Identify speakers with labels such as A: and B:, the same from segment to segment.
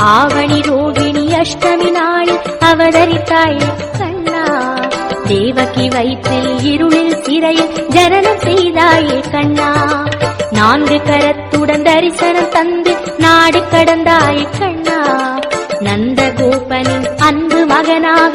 A: ஆவணி ரோகிணி அஷ்டமி நாளில் அவதரித்தாயே கண்ணா. தேவகி வயிற்றில் இருளில் சிறையில் ஜனனம் செய்தாயே கண்ணா. நான்கு கரத்துடன் தரிசனம் தந்து நாடு கடந்தாயே கண்ணா. நந்த கோபனின் அன்பு மகனாக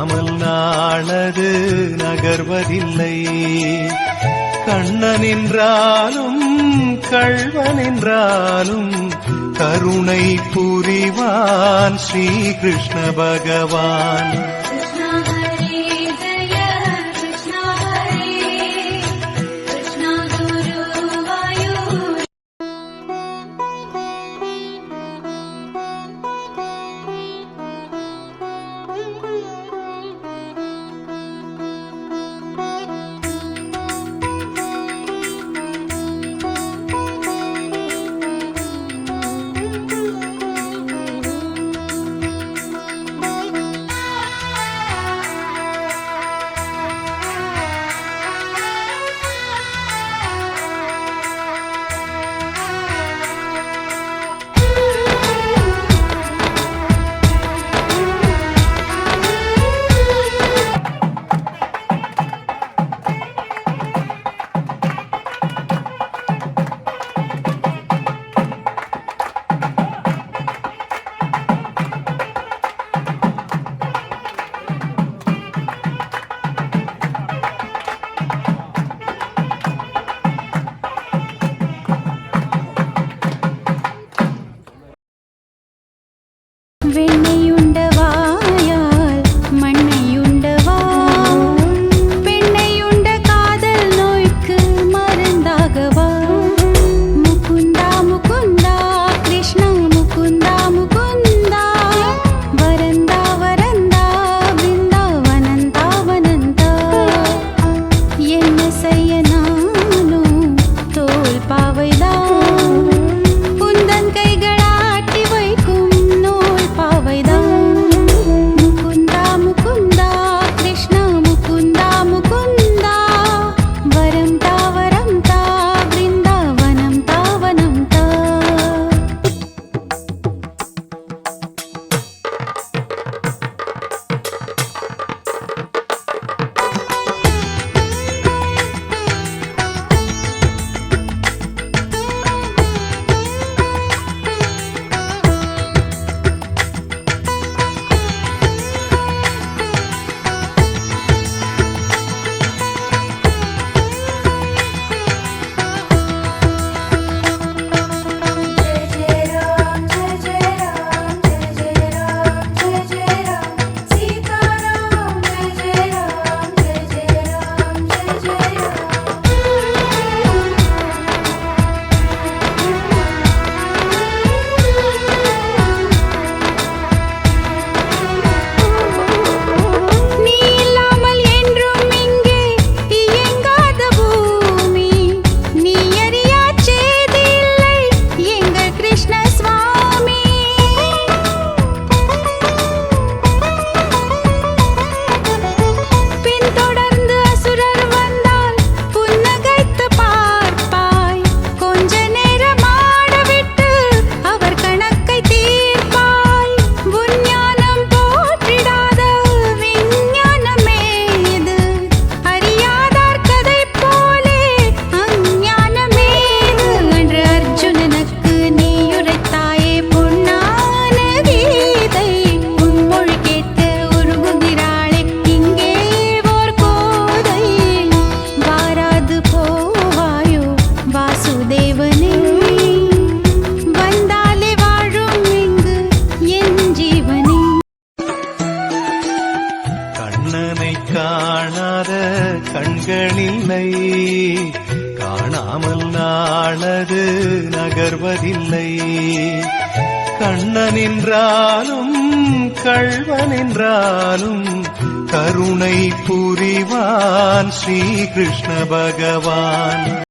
B: அமல் நாளது நகர்வதில்லை. கண்ணனின்றாலும் கள்வனென்றாலும் கருணை புரிவான் ஸ்ரீகிருஷ்ண பகவான். every night. கண்களில்லை காணாமல் நாளது நகர்வதில்லை. கண்ணன் என்றாலும் கள்வன் என்றாலும் கருணை புரிவான் ஸ்ரீகிருஷ்ண பகவான்.